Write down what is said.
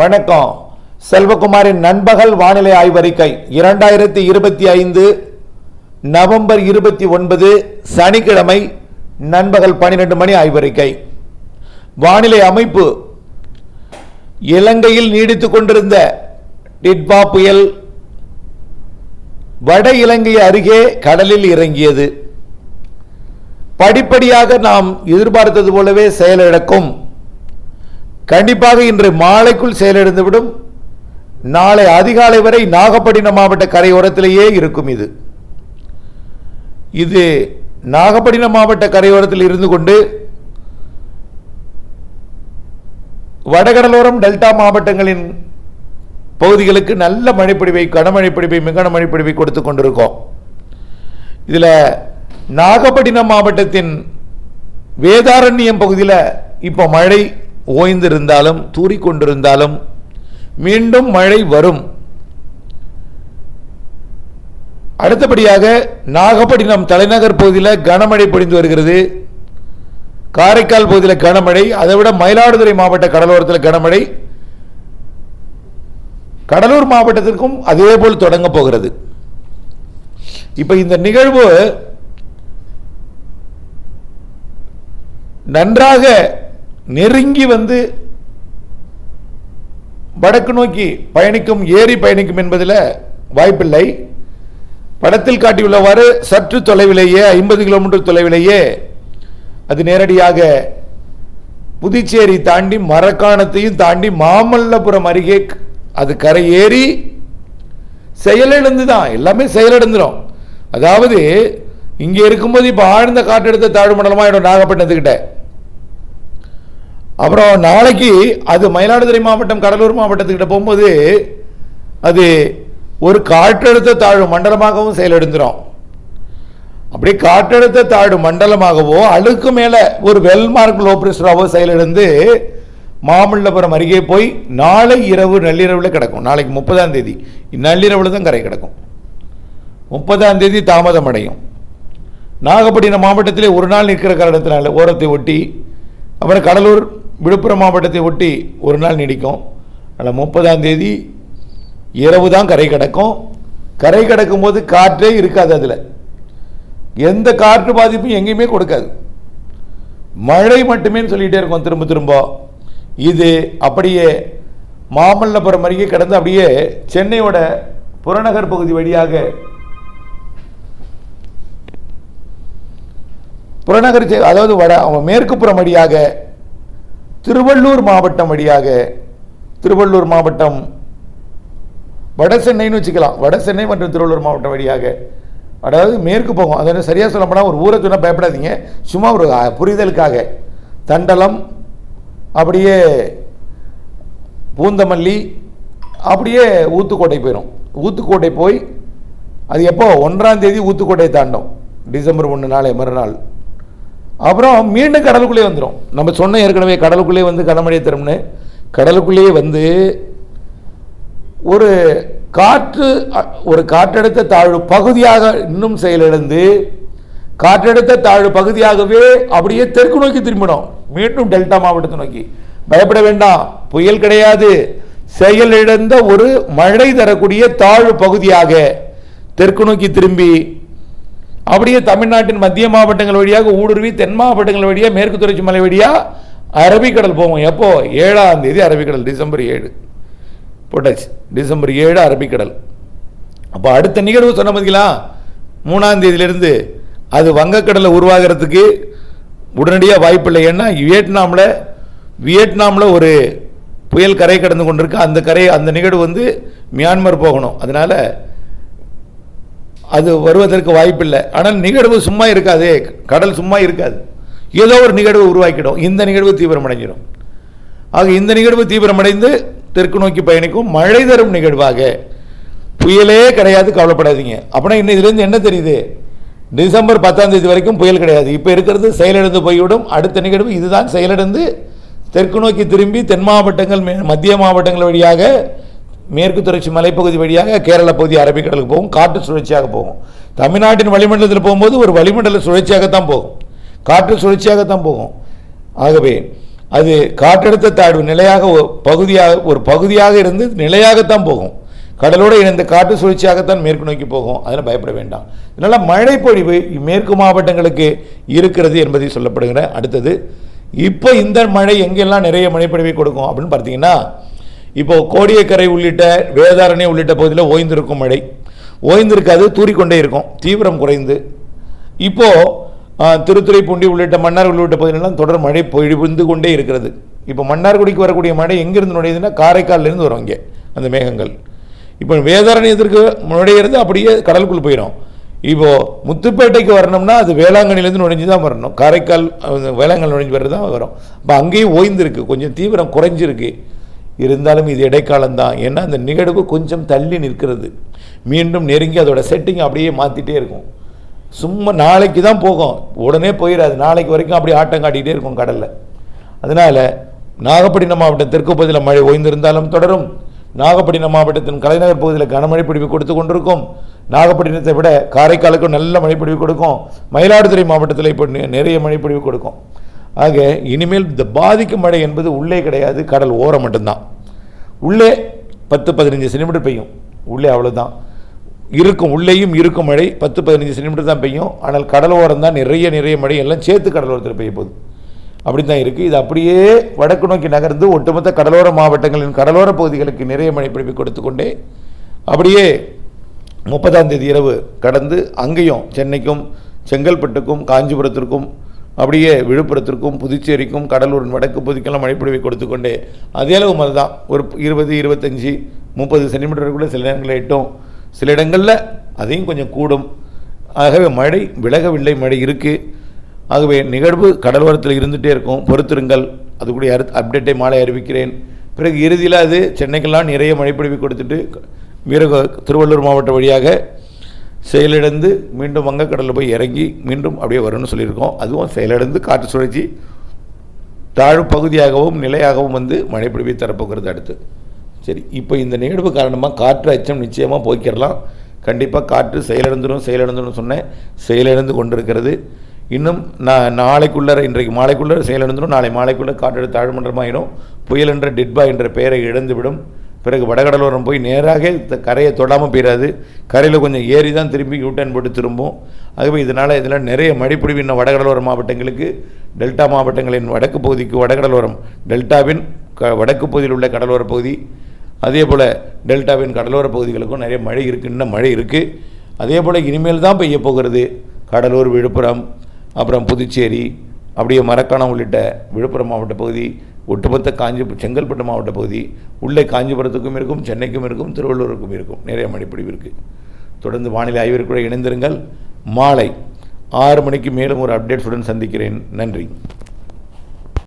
வணக்கம். செல்வகுமாரின் நண்பகல் வானிலை ஆய்வறிக்கை. இரண்டாயிரத்தி இருபத்தி ஐந்து நவம்பர் இருபத்தி ஒன்பது சனிக்கிழமை நண்பகல் பன்னிரெண்டு மணி ஆய்வறிக்கை. வானிலை அமைப்பு. இலங்கையில் நீடித்துக் கொண்டிருந்த டிட்பா புயல் வட இலங்கை அருகே கடலில் இறங்கியது. படிப்படியாக நாம் எதிர்பார்த்தது போலவே செயலிழக்கும். கண்டிப்பாக இன்று மாலைக்குள் செயலிழந்துவிடும் நாளை அதிகாலை வரை நாகப்பட்டினம் மாவட்ட கரையோரத்திலேயே இருக்கும் இது. இது நாகப்பட்டினம் மாவட்ட கரையோரத்தில் இருந்து கொண்டு வடகடலோரம் டெல்டா மாவட்டங்களின் பகுதிகளுக்கு நல்ல மழைப்பிடிவை கனமழைப்பிடிவை மிகன மழைப்பிடிவை கொடுத்து கொண்டிருக்கோம். இதில் நாகப்பட்டினம் மாவட்டத்தின் வேதாரண்யம் பகுதியில் இப்போ மழை ஓய்ந்திருந்தாலும் தூறிக்கொண்டிருந்தாலும் மீண்டும் மழை வரும். அடுத்தபடியாக நாகப்பட்டினம் தலைநகர் பகுதியில் கனமழை பொழிந்து வருகிறது. காரைக்கால் பகுதியில் கனமழை அதை விட மயிலாடுதுறை மாவட்ட கடலோரத்தில் கனமழை. கடலூர் மாவட்டத்திற்கும் அதே போல் தொடங்க போகிறது. இப்போ இந்த நிகழ்வு நன்றாக நெருங்கி வந்து வடக்கு நோக்கி பயணிக்கும் ஏறி பயணிக்கும் என்பதில் வாய்ப்பில்லை. படத்தில் காட்டியுள்ளவாறு சற்று தொலைவிலேயே ஐம்பது கிலோமீட்டர் தொலைவிலேயே அது நேரடியாக புதுச்சேரி தாண்டி மரக்காணத்தையும் தாண்டி மாமல்லபுரம் அருகே அது கரை ஏறி செயலிழந்து தான் எல்லாமே செயலிழந்துடும் அதாவது இங்கே இருக்கும்போது இப்போ ஆழ்ந்த காற்றெடுத்த தாழ்வு மண்டலமாகிடும் நாகப்பட்டினத்துக்கிட்ட. அப்புறம் நாளைக்கு அது மயிலாடுதுறை மாவட்டம் கடலூர் மாவட்டத்துக்கிட்ட போகும்போது அது ஒரு காற்றழுத்த தாழ்வு மண்டலமாகவும் செயலெடுந்துடும் அப்படியே காற்றழுத்த தாழ்வு மண்டலமாகவோ அழுக்கு மேலே ஒரு வெல்மார்க் லோ பிரஷராகவோ செயலிழந்து மாமல்லபுரம் அருகே போய் நாளை இரவு நள்ளிரவில் கிடக்கும். நாளைக்கு முப்பதாம் தேதி. நள்ளிரவில் தான் கரை கிடக்கும். முப்பதாம் தேதி தாமதம் அடையும். நாகப்பட்டினம் மாவட்டத்திலே ஒரு நாள் நிற்கிற காரணத்தினால ஓரத்தை ஒட்டி அப்புறம் கடலூர் விழுப்புரம் மாவட்டத்தை ஒட்டி ஒரு நாள் நீடிக்கும். அதில் முப்பதாம் தேதி இரவு தான் கரை கிடக்கும். கரை கிடக்கும் போது காற்றே இருக்காது அதில். எந்த காற்று பாதிப்பும் எங்கேயுமே கொடுக்காது. மழை மட்டுமே சொல்லிகிட்டே இருக்கும் திரும்ப திரும்ப. இது அப்படியே மாமல்லபுரம் அருகே கடந்து அப்படியே சென்னையோட புறநகர் பகுதி வழியாக புறநகர் அதாவது வட அவன் மேற்குப்புறம் வழியாக திருவள்ளூர் மாவட்டம் வழியாக திருவள்ளூர் மாவட்டம் வட சென்னைன்னு வச்சுக்கலாம். வட சென்னை மற்றும் திருவள்ளூர் மாவட்டம் வழியாக. அதாவது மேற்கு போகும் அதை சரியாக சொல்ல போனால் ஒரு ஊரை சொன்னால் பயப்படாதீங்க. சும்மா ஒரு புரிதலுக்காக. தண்டலம் அப்படியே பூந்தமல்லி அப்படியே ஊத்துக்கோட்டை போயிடும் ஊத்துக்கோட்டை போய் அது எப்போ? ஒன்றாம் தேதி ஊத்துக்கோட்டை தாண்டும். டிசம்பர் ஒன்று நாளை மறுநாள். அப்புறம் மீண்டும் கடலுக்குள்ளே வந்துடும் நம்ம சொன்ன ஏற்கனவே கடலுக்குள்ளே வந்து கனமழை தரும்னு கடலுக்குள்ளேயே வந்து ஒரு காற்று ஒரு காற்றழுத்த தாழ்வு பகுதியாக இன்னும் செயலிழந்து காற்றழுத்த தாழ்வு பகுதியாகவே அப்படியே தெற்கு நோக்கி திரும்பிடும். மீண்டும் டெல்டா மாவட்டத்தை நோக்கி. பயப்பட வேண்டாம் புயல் கிடையாது. செயலிழந்த ஒரு மழை தரக்கூடிய தாழ்வு பகுதியாக தெற்கு நோக்கி திரும்பி அப்படியே தமிழ்நாட்டின் மத்திய மாவட்டங்கள் வழியாக ஊடுருவி தென் மாவட்டங்கள் வழியாக மேற்கு தொடர்ச்சி மலை வழியாக அரபிக்கடல் போகும் எப்போ? ஏழாம் தேதி அரபிக்கடல் டிசம்பர் ஏழு. போட்டாச்சு. டிசம்பர் ஏழு அரபிக்கடல். அப்போ அடுத்த நிகழ்வு சொன்ன பார்த்தீங்களா மூணாம் தேதியிலிருந்து அது வங்கக்கடலில் உருவாகிறதுக்கு உடனடியாக வாய்ப்பில்லை ஏன்னா வியட்நாமில் வியட்நாமில் ஒரு புயல் கரை கடந்து கொண்டிருக்கு. அந்த கரை அந்த நிகழ்வு வந்து மியான்மர் போகணும். அதனால் அது வருவதற்கு வாய்ப்பில்லை. ஆனால் நிகழ்வு சும்மா இருக்காதே. கடல் சும்மா இருக்காது. ஏதோ ஒரு நிகழ்வு உருவாக்கிடும். இந்த நிகழ்வு தீவிரமடைஞ்சிடும் ஆக இந்த நிகழ்வு தீவிரமடைந்து தெற்கு நோக்கி பயணிக்கும் மழை தரும் நிகழ்வாக புயலே கிடையாது. கவலைப்படாதீங்க. அப்படின்னா இன்னும் இதுலேருந்து என்ன தெரியுது? டிசம்பர் பத்தாம் தேதி வரைக்கும் புயல் கிடையாது. இப்போ இருக்கிறது செயலிழந்து போய்விடும். அடுத்த நிகழ்வு இதுதான். செயலிழந்து தெற்கு நோக்கி திரும்பி தென் மாவட்டங்கள் மே- மத்திய மாவட்டங்கள் வழியாக மேற்கு தொடர்ச்சி மலைப்பகுதி வழியாக கேரள பகுதி அரபிக்கடலுக்கு போகும் காற்று சுழற்சியாக போகும். தமிழ்நாட்டின் வளிமண்டலத்தில் போகும்போது ஒரு வளிமண்டல சுழற்சியாகத்தான் போகும். காற்று சுழற்சியாகத்தான் போகும். ஆகவே அது காற்றழுத்த தாழ்வு நிலையாக பகுதியாக ஒரு பகுதியாக இருந்து நிலையாகத்தான் போகும். கடலோடு இணைந்த காற்று சுழற்சியாகத்தான் மேற்கு நோக்கி போகும். அதில் பயப்பட வேண்டாம். இதனால் மழைப்பொழிவு மேற்கு மாவட்டங்களுக்கு இருக்கிறது என்பதை சொல்லப்படுகிற அடுத்தது. இப்போ இந்த மழை எங்கெல்லாம் நிறைய மழைப்பொழிவை கொடுக்கும் அப்படின்னு பார்த்தீங்கன்னா இப்போ கோடியக்கரை உள்ளிட்ட வேதாரண்யம் உள்ளிட்ட பகுதியில் ஓய்ந்திருக்கும் மழை. ஓய்ந்திருக்காது தூறிக்கொண்டே இருக்கும். தீவிரம் குறைந்து. இப்போது திருத்துறைப்பூண்டி உள்ளிட்ட மன்னார் உள்ளிட்ட பகுதியிலெல்லாம் தொடர் மழை பொழிந்து கொண்டே இருக்கிறது. இப்போ மன்னார்குடிக்கு வரக்கூடிய மழை எங்கேருந்து நுழையுதுன்னா காரைக்கால்லேருந்து வரும் இங்கே அந்த மேகங்கள். இப்போ வேதாரண்யத்திற்கு நுழையிறது அப்படியே கடலுக்குள் போயிடும் இப்போது முத்துப்பேட்டைக்கு வரணும்னா அது வேளாங்கண்ணிலேருந்து நுழைஞ்சு தான் வரணும். காரைக்கால் அது வேளாங்கண்ணி நுழைஞ்சு வர்றது தான் வரும். அப்போ அங்கேயும் ஓய்ந்திருக்கு. கொஞ்சம் தீவிரம் குறைஞ்சிருக்கு. இருந்தாலும் இது இடைக்காலம் தான் ஏன்னா அந்த நிகழ்வு கொஞ்சம் தள்ளி நிற்கிறது. மீண்டும் நெருங்கி அதோட செட்டிங் அப்படியே மாற்றிட்டே இருக்கும். சும்மா நாளைக்கு தான் போகும். உடனே போயிடாது நாளைக்கு வரைக்கும் அப்படியே ஆட்டம் காட்டிகிட்டே இருக்கும் கடலில். அதனால் நாகப்பட்டினம் மாவட்டம் தெற்கு பகுதியில் மழை ஓய்ந்திருந்தாலும் தொடரும். நாகப்பட்டினம் மாவட்டத்தின் கலைநகர் பகுதியில் கனமழை பிடிவு கொடுத்து கொண்டிருக்கும். நாகப்பட்டினத்தை விட காரைக்காலுக்கும் நல்ல மழை பிடிவு கொடுக்கும். மயிலாடுதுறை மாவட்டத்தில் இப்போ நிறைய மழை பிடிவு கொடுக்கும். ஆக இனிமேல் இந்த பாதிக்கும் மழை என்பது உள்ளே கிடையாது கடல் ஓரம் மட்டும்தான். உள்ளே பத்து பதினஞ்சு சென்டிமீட்டர் பெய்யும். உள்ளே அவ்வளோதான் இருக்கும் உள்ளேயும் இருக்கும் மழை பத்து பதினஞ்சு சென்டிமீட்டர் தான் பெய்யும். ஆனால் கடலோரம் தான் நிறைய நிறைய மழை எல்லாம் சேர்த்து கடலோரத்தில் பெய்ய போகுது. அப்படி தான் இருக்குது இது அப்படியே வடக்கு நோக்கி நகர்ந்து ஒட்டுமொத்த கடலோர மாவட்டங்களின் கடலோர பகுதிகளுக்கு நிறைய மழை பிடிப்பு கொடுத்து கொண்டே அப்படியே முப்பதாம் தேதி இரவு கடந்து அங்கேயும் சென்னைக்கும் செங்கல்பட்டுக்கும் காஞ்சிபுரத்திற்கும் அப்படியே விழுப்புரத்திற்கும் புதுச்சேரிக்கும் கடலூரின் வடக்கு பகுதிக்கெல்லாம் மழைப்பொழிவை கொடுத்து அதே அளவு மழை தான் ஒரு இருபது இருபத்தஞ்சி முப்பது சென்டிமீட்டருக்குள்ளே சில நேரங்களில் எட்டும். சில இடங்களில் அதையும் கொஞ்சம் கூடும். ஆகவே மழை விலகவில்லை மழை இருக்குது ஆகவே நிகழ்வு கடலோரத்தில் இருந்துகிட்டே இருக்கும். பொறுத்திருங்கள். அதுக்குரிய அரு அப்டேட்டை மாலை அறிவிக்கிறேன். பிறகு இறுதியில் அது சென்னைக்கெல்லாம் நிறைய மழைப்பொழிவு கொடுத்துட்டு வீரக திருவள்ளூர் மாவட்டம் வழியாக செயலிழந்து மீண்டும் வங்கக்கடலில் போய் இறங்கி மீண்டும் அப்படியே வரும்னு சொல்லியிருக்கோம். அதுவும் செயலிழந்து காற்று சுழற்சி தாழ்வு பகுதியாகவும் நிலையாகவும் வந்து மழைப்பிடிவை தரப்போகிறது அடுத்து. சரி இப்போ இந்த நிகழ்வு காரணமாக காற்று அச்சம் நிச்சயமாக போய்க்கிடலாம். கண்டிப்பாக காற்று செயலிழந்துடும் செயலிழந்துடும் சொன்னேன். செயலிழந்து கொண்டிருக்கிறது. இன்னும் நான் நாளைக்குள்ளே இன்றைக்கு மாலைக்குள்ளே செயலிழந்துடும் நாளை மாலைக்குள்ளே காற்றழுத்த தாழ்மன்றமாயிடும் புயல் என்ற டிட்பா என்ற பெயரை இழந்துவிடும். பிறகு வடகடலோரம் போய் நேராக கரையை தொடாமல் போயிடாது கரையில் கொஞ்சம் ஏறி தான் திரும்பி யூட்டன் போட்டு திரும்பும் ஆகவே இதனால் இதில் நிறைய மடிப்பிடிவு இன்னும் வடகடலோர மாவட்டங்களுக்கு டெல்டா மாவட்டங்களின் வடக்கு பகுதிக்கு வடகடலோரம் டெல்டாவின் க வடக்கு பகுதியில் உள்ள கடலோர பகுதி அதே போல் டெல்டாவின் கடலோர பகுதிகளுக்கும் நிறைய மழை இருக்குது இன்னும் மழை இருக்குது அதே போல் இனிமேல் தான் பெய்ய போகிறது. கடலூர் விழுப்புரம் அப்புறம் புதுச்சேரி அப்படியே மரக்காணம் உள்ளிட்ட விழுப்புரம் மாவட்ட பகுதி ஒட்டுமொத்த காஞ்சி செங்கல்பட்டு மாவட்ட பகுதி உள்ளே காஞ்சிபுரத்துக்கும் இருக்கும் சென்னைக்கும் இருக்கும் திருவள்ளூருக்கும் இருக்கும். நிறைய மழைப்பொழிவு இருக்குது தொடர்ந்து வானிலை ஆய்விற்குள்ள இணைந்திருங்கள். மாலை ஆறு மணிக்கு மேலும் ஒரு அப்டேட்ஸுடன் சந்திக்கிறேன். நன்றி.